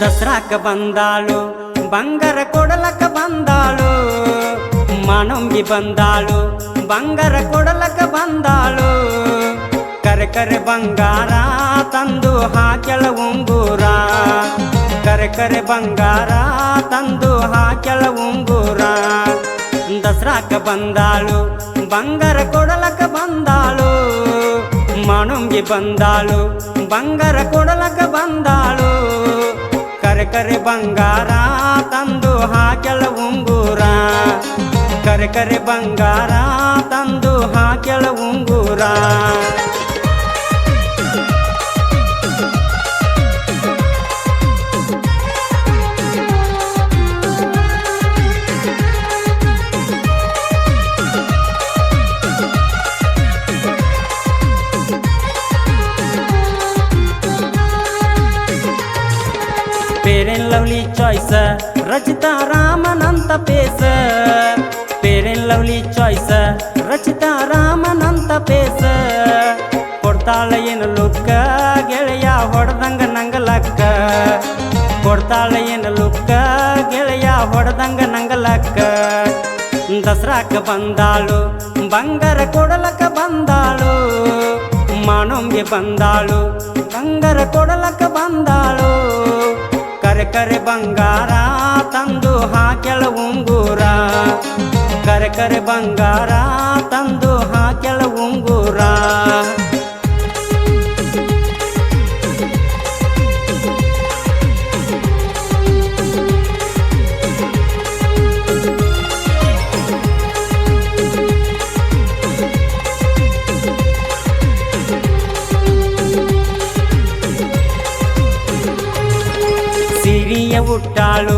ದಸರಾಕ ಬಂದಾಳು, ಬಂಗಾರ ಕೊಡಲಕ ಬಂದಾಳು, ಮಾನಂಬಿ ಬಂದಾಳು, ಬಂಗಾರ ಕೊಡಲಕ ಬಂದಾಳು. ಕರೆ ಕರೆ ಬಂಗಾರ ತಂದು ಹಾಕೆಳ ಉಂಗೂರ, ಕರೆ ಕರೆ ಬಂಗಾರ ತಂದು ಹಾಕೆಳ ಉಂಗೂರ. ದಸರಾಕ ಬಂದಾಳು, ಬಂಗಾರ ಕೊಡಲಕ ಬಂದಾಳು, ಮಾನಂಬಿ ಬಂದಾಳು, ಬಂಗಾರ ಕೊಡಲಕ ಬಂದಾಳು. ಕರೆ ಕರೆ ಬಂಗಾರ ತಂದು ಹಾಕೆಲ ಉಂಗುರ. ಕರೆ ಕರೆ ಬಂಗಾರ ತಂದು ಹಾಕೆಲ ಉಂಗುರ. ಲವ್ಲಿ ಚಾಯ್ಸ್ ರಚಿತಾ ರಾಮನಂತ ಪೇಸ ಪೇರೆನ್ ಲವ್ಲಿ ಚಾಯ್ಸ್ ರಚಿತಾ ರಾಮನಂತ ಪೇಸ ಕೊಡ್ತಾಳ ಏನು ಲುಕ್ಕ ಗೆಳೆಯ ಹೊಡೆದಂಗ ನಂಗಲಕ್ಕ ಕೊಡ್ತಾಳ ಏನು ಲುಕ್ಕ ಗೆಳೆಯ ಹೊಡೆದಂಗ ನಂಗಲಕ್ಕ ದಸರಾಕ ಬಂದಾಳು ಬಂಗಾರ ಕೊಡಲಕ ಬಂದಾಳು ಮಾನೊಂಗೆ ಬಂದಾಳು ಬಂಗಾರ ಕೊಡಲಕ ಬಂದಾಳು ಕರೆ ಕರೆ ಬಂಗಾರ ತಂದು ಹಾಕೆಳ ಉಂಗುರ. ಕರೆ ಕರೆ ಬಂಗಾರ ತಂದು ಹಾಕೆಳ ಉಂಗುರ. ಉಟ್ಟಾಳು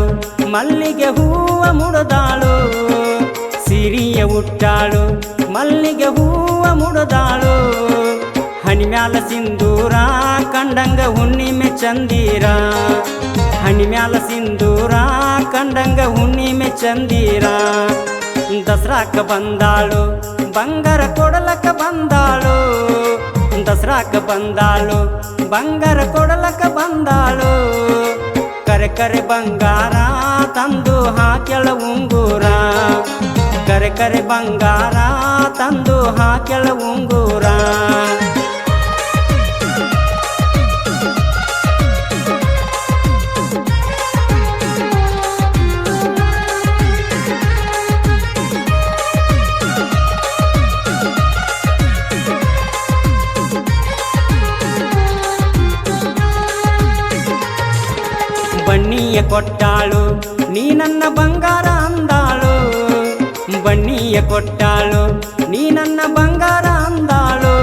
ಮಲ್ಲಿಗೆ ಹೂವ ಮುಡದಾಳು. ಸಿರಿಯ ಉಟ್ಟಾಳು, ಮಲ್ಲಿಗೆ ಹೂವ ಮುಡದಾಳು. ಹಣಿಮ್ಯಾಲ ಸಿಂಧೂರ, ಕಂಡಂಗ ಹುಣ್ಣಿಮೆ ಚಂದೀರ. ಹಣಿಮ್ಯಾಲ ಸಿಂಧೂರ, ಕಂಡಂಗ ಹುಣ್ಣಿಮೆ ಚಂದೀರ. ದಸರಾಕ ಬಂದಾಳು, ಬಂಗಾರ ಕೊಡಲಕ ಬಂದಾಳು. ದಸರಾಕ ಬಂದಾಳು, ಬಂಗಾರ ಕೊಡಲಕ ಬಂದಾಳು. ಕರೆ ಕರೆ ಬಂಗಾರ ತಂದು ಹಾಕೆಳ ಉಂಗೂರ. ಕರೆ ಕರೆ ಬಂಗಾರ ತಂದು ಹಾಕೆಳ ಉಂಗುರ. ಕೊಟ್ಟಾಳು, ನೀ ನನ್ನ ಬಂಗಾರ ಅಂದಾಳು. ಬನ್ನಿಯ ಕೊಟ್ಟಾಳು, ನೀ ನನ್ನ ಬಂಗಾರ ಅಂದಾಳು.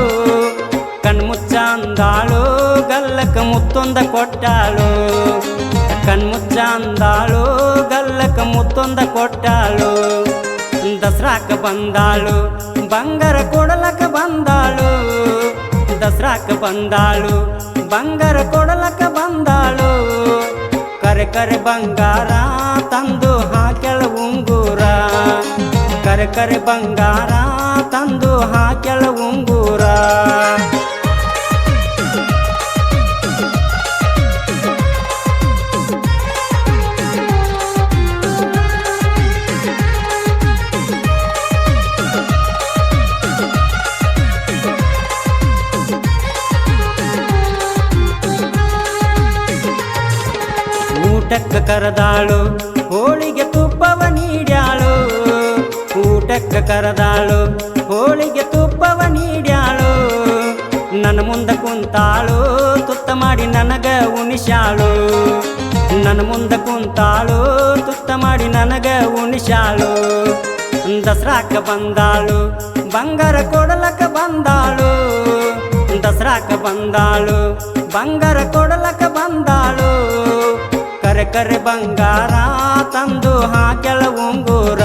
ಕಣ್ಮುಚ್ಚ ಅಂದಾಳು ಗಲ್ಲಕ ಮುತ್ತೊಂದ ಕೊಟ್ಟಾಳು. ಕಣ್ಮುಚ್ಚ ಅಂದಾಳು ಗಲ್ಲಕ ಮುತ್ತೊಂದ ಕೊಟ್ಟಾಳು. ದಸರಾಕ ಬಂದಾಳು, ಬಂಗಾರ ಕೊಡಲಕ ಬಂದಾಳು. ದಸರಾಕ ಬಂದಾಳು, ಬಂಗಾರ ಕೊಡಲಕ ಬಂದಾಳು. ಕರೆ ಕರೆ ಬಂಗಾರ ತಂದು ಹಾಕ್ಯಳ ಉಂಗುರ. ಕರೆ ಬಂಗಾರ ತಂದು ಹಾಕ್ಯಳ ಉಂಗುರ. ಕರೆದಾಳು, ಹೋಳಿಗೆ ತುಪ್ಪವ ನೀಡ್ಯಾಳು. ಊಟಕ್ಕ ಕರದಾಳು, ಹೋಳಿಗೆ ತುಪ್ಪವ ನೀಡ್ಯಾಳು. ನನ್ನ ಮುಂದೆ ಕುಂತಾಳು, ತುತ್ತ ಮಾಡಿ ನನಗ ಉಣಿಸಾಳು ನನ್ನ ಮುಂದೆ ಕುಂತಾಳು, ತುತ್ತ ಮಾಡಿ ನನಗ ಉಣಿಸಾಳು ದಸರಾಕ ಬಂದಾಳು, ಬಂಗಾರ ಕೊಡಲಕ್ಕ ಬಂದಾಳು. ದಸರಾಕ ಬಂದಾಳು, ಬಂಗಾರ ಕೊಡಲಕ್ಕ ಬಂದಾಳು. ಕರೆ ಕರೆ ಬಂಗಾರ ತಂದು ಹಾಕೆಳ ಉಂಗುರ.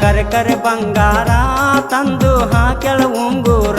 ಕರೆ ಕರೆ ಬಂಗಾರ ತಂದು ಹಾಕೆಳ ಉಂಗುರ.